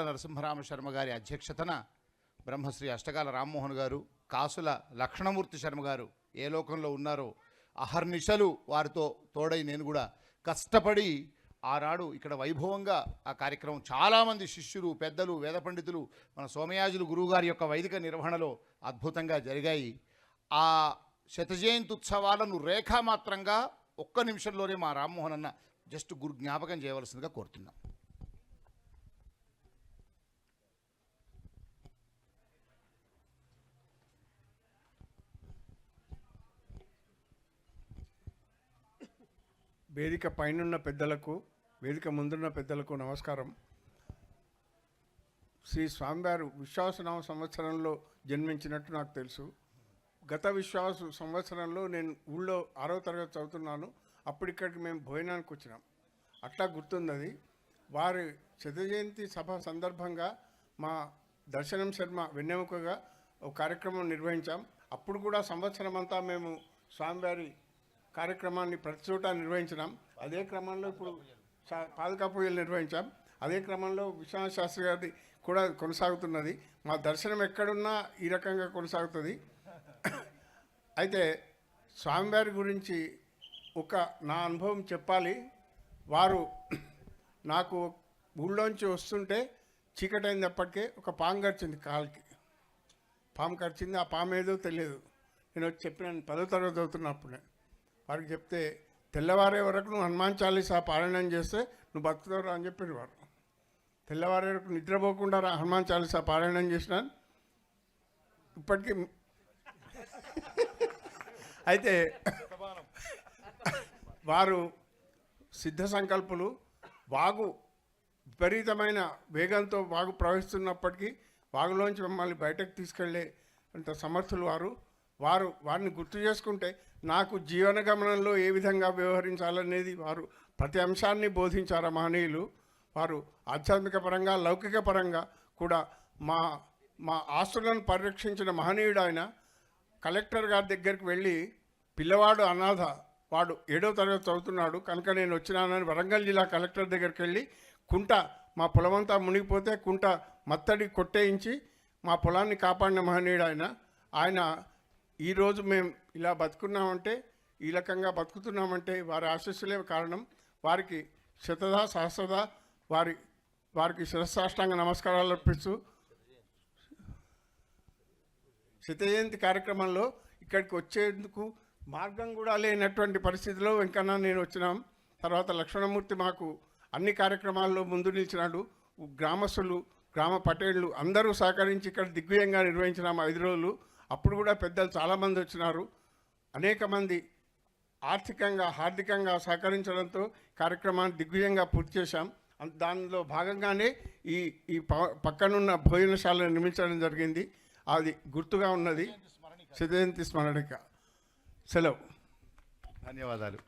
అష్టగాల నరసింహరామ శర్మ గారి అధ్యక్షతన బ్రహ్మశ్రీ అష్టగాల రామ్మోహన్ గారు కాసుల లక్షణమూర్తి శర్మ గారు ఏ లోకంలో ఉన్నారో అహర్నిశలు వారితో తోడై నేను కూడా కష్టపడి ఆనాడు ఇక్కడ వైభవంగా ఆ కార్యక్రమం చాలామంది శిష్యులు పెద్దలు వేద పండితులు మన సోమయాజులు గురువుగారి యొక్క వైదిక నిర్వహణలో అద్భుతంగా జరిగాయి. ఆ శతజయంతి ఉత్సవాలను రేఖామాత్రంగా ఒక్క నిమిషంలోనే మా రామ్మోహన్ అన్న జస్ట్ గురు జ్ఞాపకం చేయవలసిందిగా కోరుతున్నాం. వేదిక పైనున్న పెద్దలకు వేదిక ముందున్న పెద్దలకు నమస్కారం. శ్రీ స్వామివారు విశ్వాసనామ సంవత్సరంలో జన్మించినట్టు నాకు తెలుసు. గత విశ్వాస సంవత్సరంలో నేను ఊళ్ళో ఆరో తరగతి చదువుతున్నాను. అప్పుడు ఇక్కడికి మేము భోజనానికి వచ్చినాం. అట్లా గుర్తుంది అది వారి శత జయంతి సభ సందర్భంగా మా దర్శనం శర్మ వెన్నెముకగా ఒక కార్యక్రమం నిర్వహించాం. అప్పుడు కూడా సంవత్సరం అంతా మేము స్వామివారి కార్యక్రమాన్ని ప్రతి చోట నిర్వహించినాం. అదే క్రమంలో ఇప్పుడు చా- పాదుకా పూజలు నిర్వహించాం. అదే క్రమంలో విశ్వనాథ శాస్త్రి గారిది కూడా కొనసాగుతున్నది. మా దర్శనం ఎక్కడున్నా ఈ రకంగా కొనసాగుతుంది. అయితే స్వామివారి గురించి ఒక నా అనుభవం చెప్పాలి. వారు నాకు ఊళ్ళోంచి వస్తుంటే చీకటైనప్పటికే ఒక పాము కరిచింది కాలికి. పాము కరిచింది. ఆ పాము ఏదో తెలియదు. నేను వచ్చి చెప్పినాను పదో తరగతి చదువుతున్నప్పుడే. వారికి చెప్తే తెల్లవారే వరకు నువ్వు హనుమాన్ చాలీసా పారాయణం చేస్తే నువ్వు బతుకుతావురా అని చెప్పారు వారు తెల్లవారే వరకు నిద్రపోకుండా రా హనుమాన్ చాలీసా పారాయణం చేసినాను ఇప్పటికీ అయితే వారు సిద్ధ సంకల్పులు వాగు విపరీతమైన వేగంతో వాగు ప్రవహిస్తున్నప్పటికీ వాగులోంచి మమ్మల్ని బయటకు తీసుకెళ్ళే అంత సమర్థులు వారు. వారు వారిని గుర్తు చేసుకుంటే నాకు జీవన గమనంలో ఏ విధంగా వ్యవహరించాలనేది వారు ప్రతి అంశాన్ని బోధించారు మహనీయులు? వారు ఆధ్యాత్మిక పరంగా లౌకిక పరంగా కూడా మా మా ఆస్తులను పరిరక్షించిన మహనీయుడు ఆయన కలెక్టర్ గారి దగ్గరికి వెళ్ళి పిల్లవాడు అనాథ వాడు ఏడో తరగతి చదువుతున్నాడు కనుక నేను వచ్చినానని వరంగల్ జిల్లా కలెక్టర్ దగ్గరికి వెళ్ళి కుంట మా పొలమంతా మునిగిపోతే కుంట మత్తడి కొట్టేయించి మా పొలాన్ని కాపాడిన మహనీయుడు ఆయన. ఆయన ఈరోజు మేము ఇలా బతుకున్నామంటే ఈ రకంగా బతుకుతున్నామంటే వారి ఆశస్సులే కారణం. వారికి శతదా సహస్రదా వారి వారికి శిరస్సాష్టాంగ నమస్కారాలు అర్పిస్తూ శతజయంతి కార్యక్రమంలో ఇక్కడికి వచ్చేందుకు మార్గం కూడా లేనటువంటి పరిస్థితిలో వెంకన్న నేను వచ్చినాం. తర్వాత లక్ష్మణమూర్తి మాకు అన్ని కార్యక్రమాల్లో ముందు నిలిచినాడు. గ్రామస్తులు గ్రామ పటేళ్ళు అందరూ సహకరించి ఇక్కడ దిగ్విజయంగా నిర్వహించినాం ఐదు రోజులు. అప్పుడు కూడా పెద్దలు చాలామంది వచ్చినారు. అనేక మంది ఆర్థికంగా హార్దికంగా సహకరించడంతో కార్యక్రమాన్ని దిగ్విజయంగా పూర్తి చేశాం. దానిలో భాగంగానే ఈ ఈ పక్కనున్న భోజనశాలను నిర్మించడం జరిగింది. అది గుర్తుగా ఉన్నది. శతజయంతి స్మరణిక. సెలవు. ధన్యవాదాలు.